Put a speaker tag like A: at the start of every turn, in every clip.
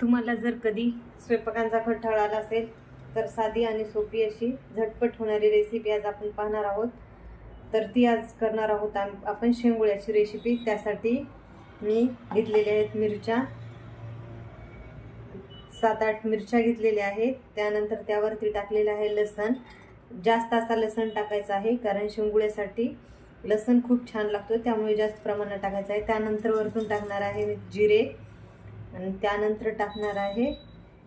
A: तुम्हाला जर कधी स्वयंपाकांचा कंटाळा आला असेल तर साधी आणि सोपी अशी झटपट होणारी रेसिपी आज आपण पाहणार आहोत. तर ती आज करणार आहोत आपण शेंगुळ्याची रेसिपी त्यासाठी मी घेतलेल्या आहेत मिरच्या. सात आठ मिरच्या घेतलेल्या आहेत. त्यानंतर त्यावरती टाकलेलं आहे लसण. जास्त असा लसण टाकायचा आहे कारण शेंगुळ्यासाठी लसण खूप छान लागतो त्यामुळे जास्त प्रमाणात टाकायचं आहे. त्यानंतर वरतून टाकणार आहे जिरे. आणि त्यानंतर टाकणार आहे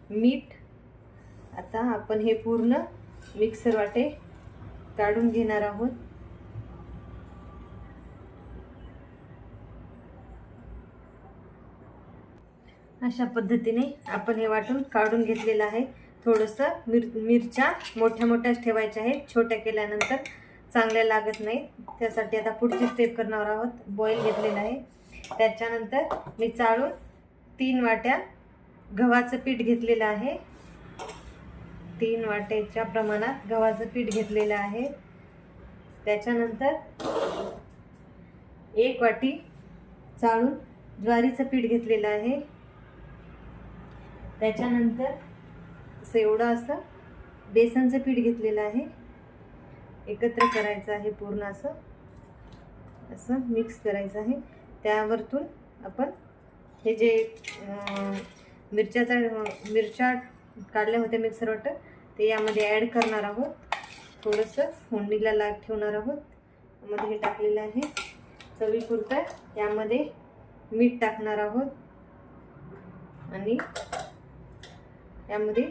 A: मीठ. आता आपण हे पूर्ण मिक्सर वाटे काढून घेणार आहोत. अशा पद्धतीने आपण हे वाटून काढून घेतलेलं आहे. थोडंसं मिर मिरच्या मोठ्या मोठ्याच ठेवायच्या आहेत. छोट्या केल्यानंतर चांगल्या लागत नाहीत. त्यासाठी आता पुढची स्टेप करणार आहोत. बॉईल घेतलेलं आहे. त्याच्यानंतर मी चाळून तीन वाट्या गव्हाचं पीठ घेतलेलं आहे. तीन वाट्याच्या प्रमाणात गव्हाचं पीठ घेतलेलं आहे. त्याच्यानंतर एक वाटी चाळून ज्वारीचं पीठ घेतलेलं आहे. त्याच्यानंतर असं एवढं असं बेसनचं पीठ घेतलेलं आहे. एकत्र करायचं आहे पूर्ण असं. असं मिक्स करायचं आहे. त्यावरतून आपण हे जे मिरच्याचा मिरच्या काढल्या होत्या मिक्सर ते यामध्ये ॲड करणार आहोत. थोडंसं फोडणीला लाग ठेवणार आहोत. मध्ये हे टाकलेलं आहे. चवीपुरतं यामध्ये मीठ टाकणार आहोत. आणि यामध्ये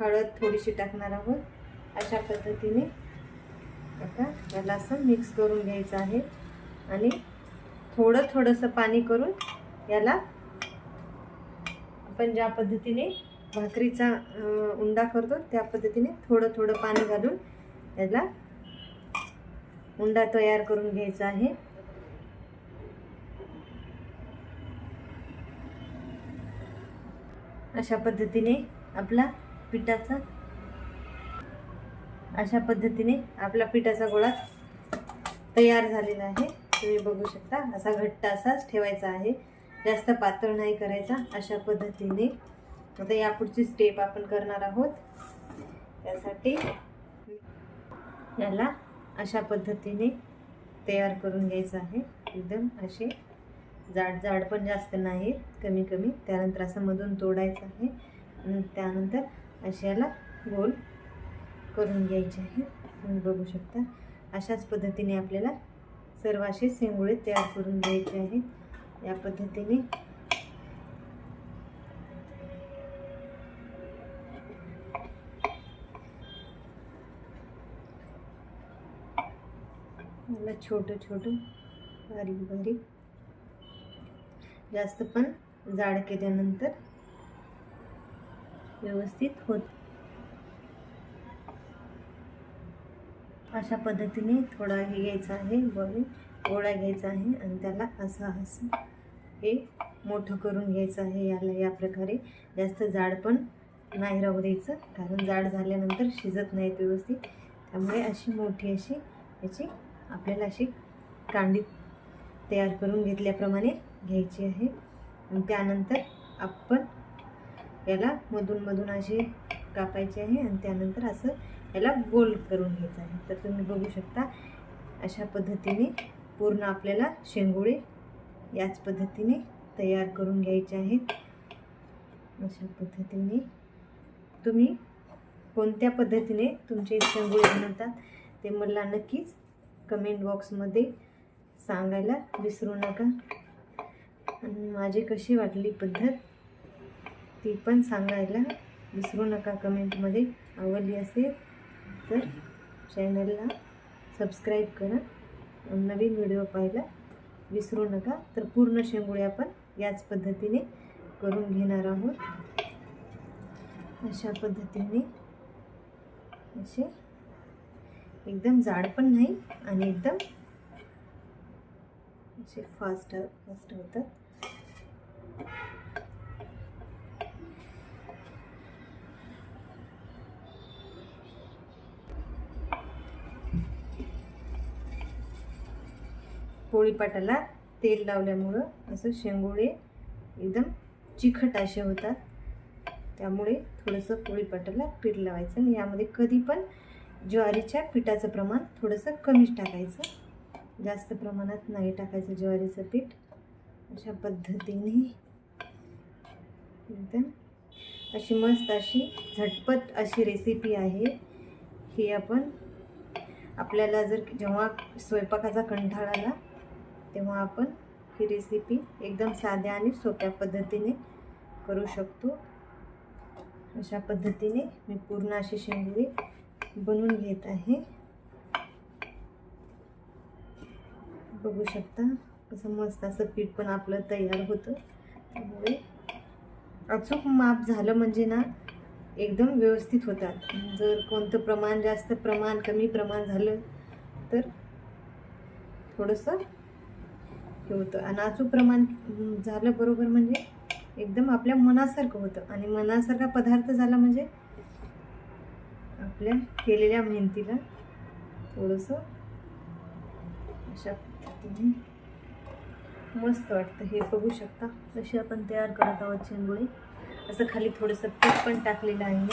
A: हळद थोडीशी टाकणार आहोत. अशा पद्धतीने आता याला असं मिक्स करून घ्यायचं आहे. आणि थोडं थोडंसं पाणी करून याला आपण ज्या पद्धतीने भाकरीचा उंडा करतो त्या पद्धतीने थोडं थोडं पाणी घालून याला उंडा तयार करून घ्यायचा आहे. अशा पद्धतीने आपला पिठाचा अशा पद्धतीने आपला पिठाचा गोळा तयार झालेला आहे. तुम्ही बघू शकता असा घट्ट असाच ठेवायचा आहे. जास्त पातळ नाही करायचा अशा पद्धतीने. आता यापुढची स्टेप आपण करणार आहोत. त्यासाठी याला अशा पद्धतीने तयार करून घ्यायचं आहे. एकदम असे जाड जाड पण जास्त नाही कमी कमी. त्यानंतर असं मधून तोडायचं आहे. त्यानंतर असे याला गोल करून घ्यायचे आहे. तुम्ही बघू शकता. अशाच पद्धतीने आपल्याला सर्व असे शेंगुळे तयार करून घ्यायचे आहेत. या पद्धतीने. मला छोटं छोटं बारीक बारीक जास्त पण जाड केल्यानंतर व्यवस्थित होत. अशा पद्धतीने थोडा हे घ्यायचा आहे बॉईल गोळा घ्यायचा आहे आणि त्याला असं असं हे मोठं करून घ्यायचं आहे याला या प्रकारे. जास्त जाड पण नाही राहू द्यायचं. कारण जाड झाल्यानंतर शिजत नाहीत व्यवस्थित. त्यामुळे अशी मोठी अशी याची आपल्याला अशी कांडी तयार करून घेतल्याप्रमाणे घ्यायची आहे. आणि त्यानंतर आपण याला मधून मधून असे कापायचे आहे आणि त्यानंतर असं याला गोल करून घ्यायचं आहे. तर तुम्ही बघू शकता अशा पद्धतीने पूर्ण आपल्याला शेंगोळे याच पद्धतीने तयार करून घ्यायचे आहेत. अशा पद्धतीने तुम्ही कोणत्या पद्धतीने तुमचे शेंगोळे बनवतात ते मला नक्कीच कमेंट बॉक्समध्ये सांगायला विसरू नका. आणि माझी कशी वाटली पद्धत ती पण सांगायला विसरू नका कमेंटमध्ये आवडली असेल तर चॅनलला सबस्क्राईब करा. नवीन व्हिडिओ पाहायला विसरू नका. तर पूर्ण शेंगोळी आपण याच पद्धतीने करून घेणार आहोत. अशा पद्धतीने असे. एकदम जाड पण नाही आणि एकदम असे फास्ट फास्ट होतात. पोळीपाटाला तेल लावल्यामुळं असं शेंगोळे एकदम चिखट असे होतात. त्यामुळे थोडंसं पोळीपाटाला पीठ लावायचं आणि यामध्ये कधी पण ज्वारीच्या पिठाचं प्रमाण थोडंसं कमीच टाकायचं. जास्त प्रमाणात नाही टाकायचं ज्वारीचं पीठ. अशा पद्धतीने एकदम अशी मस्त अशी झटपट अशी रेसिपी आहे. ही आपण आपल्याला जर जेव्हा स्वयंपाकाचा कंठाळाला आला तेव्हा आपण ही रेसिपी एकदम साध्या आणि सोप्या पद्धतीने करू शकतो. अशा पद्धतीने मी पूर्ण अशी शेंगुळी बनवून घेत आहे. बघू शकता कसं मस्त असं पीठ पण आपलं तयार होतं. त्यामुळे अचूक माप झालं म्हणजे ना एकदम व्यवस्थित होतात. जर कोणतं प्रमाण जास्त प्रमाण कमी प्रमाण झालं तर थोडंसं हे होतं. आणि अचूक प्रमाण झालं बरोबर म्हणजे एकदम आपल्या मनासारखं होतं. आणि मनासारखा पदार्थ झाला म्हणजे आपल्या केलेल्या मेहनतीला थोडंसं अशा पद्धतीने मस्त वाटतं. हे बघू शकता. तशी आपण तयार करत आहोत चेंगोळी असं खाली थोडंसं पीठ पण टाकलेलं आहे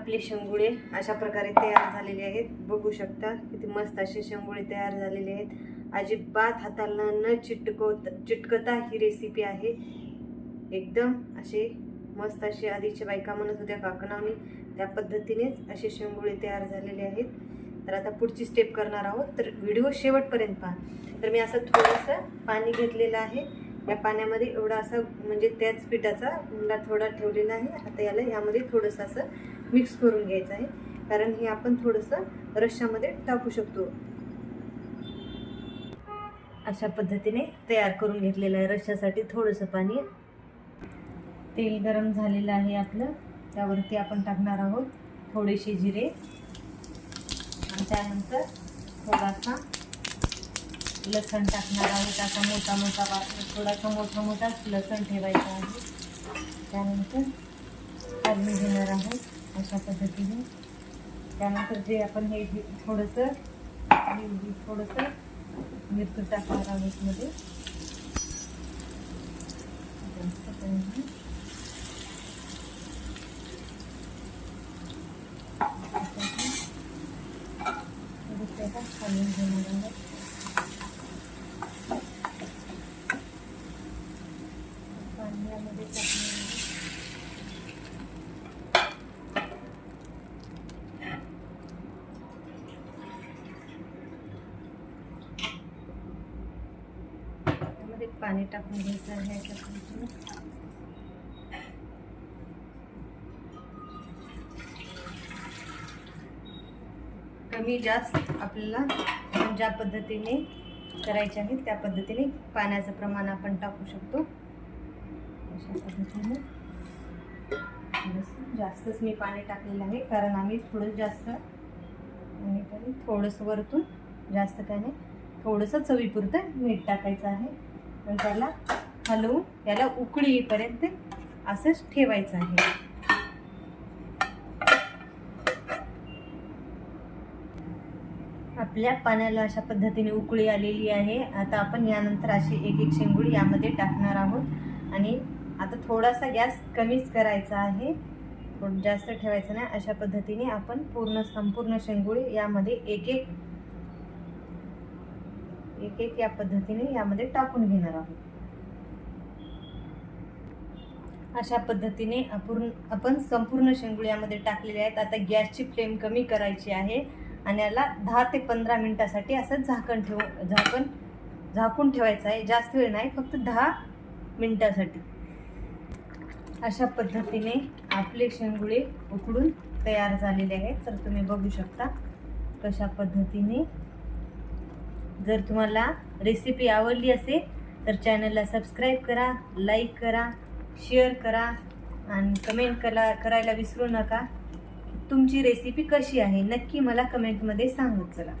A: आपले शेंगुळे अशा प्रकारे तयार झालेले आहेत. बघू शकता किती मस्त असे शेंगुळे तयार झालेले आहेत. अजिबात हाताला न चिटकवत चिटकता ही रेसिपी आहे. एकदम असे मस्त असे आधीच्या बायका म्हणत होत्या काकणावणी त्या पद्धतीनेच असे शेंगुळे तयार झालेले आहेत. तर आता पुढची स्टेप करणार आहोत. तर व्हिडिओ शेवटपर्यंत पहा. तर मी असं थोडंसं पाणी घेतलेलं आहे. या पाण्यामध्ये एवढा असं म्हणजे त्याच पिठाचा थोडा ठेवलेला आहे. आता याला यामध्ये थोडंसं असं मिक्स करून घ्यायचं आहे. कारण हे आपण थोडंसं रश्श्यामध्ये टाकू शकतो. अशा पद्धतीने तयार करून घेतलेलं आहे रश्श्यासाठी थोडंसं पाणी. तेल गरम झालेलं आहे आपलं. त्यावरती आपण टाकणार आहोत थोडेसे जिरे. आणि त्यानंतर थोडासा लसण टाकणार आहोत. असा मोठा मोठा वा थोडासा मोठा मोठाच लसण ठेवायचा आहे. त्यानंतर फोडणी घेणार आहोत. अशा पद्धतीने. त्यानंतर जे आपण हे थोडंसं थोडंसं मिरची टाकणार आहोत मध्ये जास्त काही नाही. थोडंसं त्याला खालून घेणार आहोत पाण्यामध्ये टाकणार आहोत. त्यामध्ये पाणी टाकून घ्यायचं आहे अशा कमी जास्त आपल्याला ज्या पद्धतीने करायचे आहे त्या पद्धतीने पाण्याचं प्रमाण आपण टाकू शकतो. अशा पद्धतीने. जास्तच मी पाणी टाकलेलं आहे कारण आम्ही थोडं जास्त आणि थोडंसं वरतून जास्त काय नाही थोडंसं चवीपुरतं मीठ टाकायचं आहे. आणि त्याला हलवून याला उकळी येईपर्यंत असंच ठेवायचं आहे. आपल्या पाण्याला अशा पद्धतीने उकळी आलेली आहे. आता आपण यानंतर अशी एक एक शेंगुळी यामध्ये टाकणार आहोत. आणि आता थोडासा गॅस कमीच करायचा आहे. जास्त ठेवायचं नाही. अशा पद्धतीने आपण पूर्ण संपूर्ण शेंगुळी यामध्ये एक एक एक एक या पद्धतीने यामध्ये टाकून घेणार आहोत. अशा पद्धतीने आपण आपण संपूर्ण शेंगुळी यामध्ये टाकलेले आहेत. आता गॅसची फ्लेम कमी करायची आहे आणि याला दहा ते पंधरा मिनटासाठी असं झाकण ठेवू झाकण झाकून ठेवायचं आहे. जास्त वेळ नाही फक्त दहा मिनटासाठी. अशा पद्धतीने आपले शेंगुळे उकडून तयार झालेले आहेत. तर तुम्ही बघू शकता कशा पद्धतीने जर तुम्हाला रेसिपी आवडली असेल तर चॅनलला सबस्क्राईब करा लाईक करा शेअर करा आणि कमेंट करा करायला विसरू नका. तुमची रेसिपी कशी आहे नक्की मला कमेंटमध्ये सांगत चला.